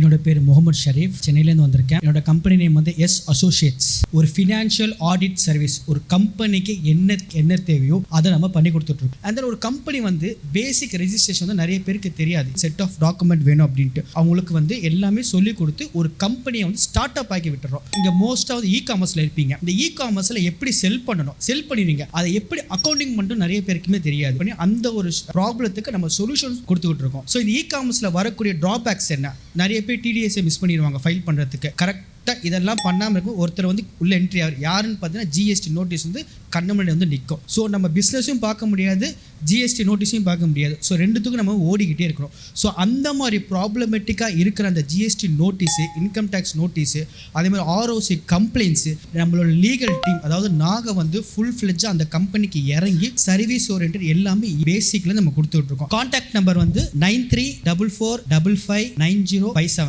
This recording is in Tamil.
என்னோட பேர் முகமது ஷரீஃப். சென்னையிலேருந்து வந்திருக்கேன். என்னோட கம்பெனி நேம் வந்து எஸ் அசோசியேட்ஸ் ஒரு ஃபினான்ஷியல் ஆடிட் சர்வீஸ் ஒரு கம்பெனிக்கு என்ன என்ன தேவையோ அதை நம்ம பண்ணி கொடுத்துட்ருக்கோம். அந்த ஒரு கம்பெனி வந்து பேசிக் ரெஜிஸ்ட்ரேஷன் வந்து நிறைய பேருக்கு தெரியாது. செட் ஆஃப் டாக்குமெண்ட் வேணும் அப்படின்ட்டு. அவங்களுக்கு வந்து எல்லாமே சொல்லி கொடுத்து ஒரு கம்பெனியை வந்து ஸ்டார்ட் அப் ஆக்கி விட்டுறோம். இங்கே மோஸ்ட்டாக இ காமர்ஸில் இருப்பீங்க. இந்த இ காமர்ஸில் எப்படி செல் பண்ணணும்? செல் பண்ணிடுவீங்க. அதை எப்படி அக்கௌண்டிங் மட்டும் நிறைய பேருக்குமே தெரியாது. பண்ணி அந்த ஒரு ப்ராப்ளத்துக்கு நம்ம சொல்யூஷன் கொடுத்துக்கிட்டு இருக்கோம். ஸோ இந்த இ காமர்ஸில் வரக்கூடிய ட்ராபேக்ஸ் என்ன? நிறைய பேர் டிடிஎஸ்ஐ மிஸ் பண்ணிடுவாங்க ஃபைல் பண்ணுறதுக்கு கரெக்ட் கரெக்டாக இதெல்லாம் பண்ணாமல் இருக்கும். ஒருத்தர் வந்து உள்ள என்ட்ரி ஆகும் யாருன்னு பார்த்தீங்கன்னா ஜிஎஸ்டி நோட்டீஸ் வந்து கண்ணு முன்னாடி வந்து நிற்கும் ஸோ நம்ம பிஸ்னஸும் பார்க்க முடியாது ஜிஎஸ்டி நோட்டீஸையும் பார்க்க முடியாது. ஸோ ரெண்டுத்துக்கும் நம்ம ஓடிக்கிட்டே இருக்கிறோம். ஸோ அந்த மாதிரி ப்ராப்ளமேட்டிக்காக இருக்கிற அந்த GST notice income tax notice அதே மாதிரி ஆர்ஓசி கம்ப்ளைண்ட்ஸு நம்மளோட லீகல் டீம் அதாவது நாங்கள் வந்து ஃபுல் ஃப்ளெஜ்ஜாக அந்த கம்பெனிக்கு இறங்கி சர்வீஸ் ஓரியன்ட் எல்லாமே பேசிக்கில் நம்ம கொடுத்துட்ருக்கோம் கான்டாக்ட் நம்பர் வந்து nine three double four double five nine zero five seven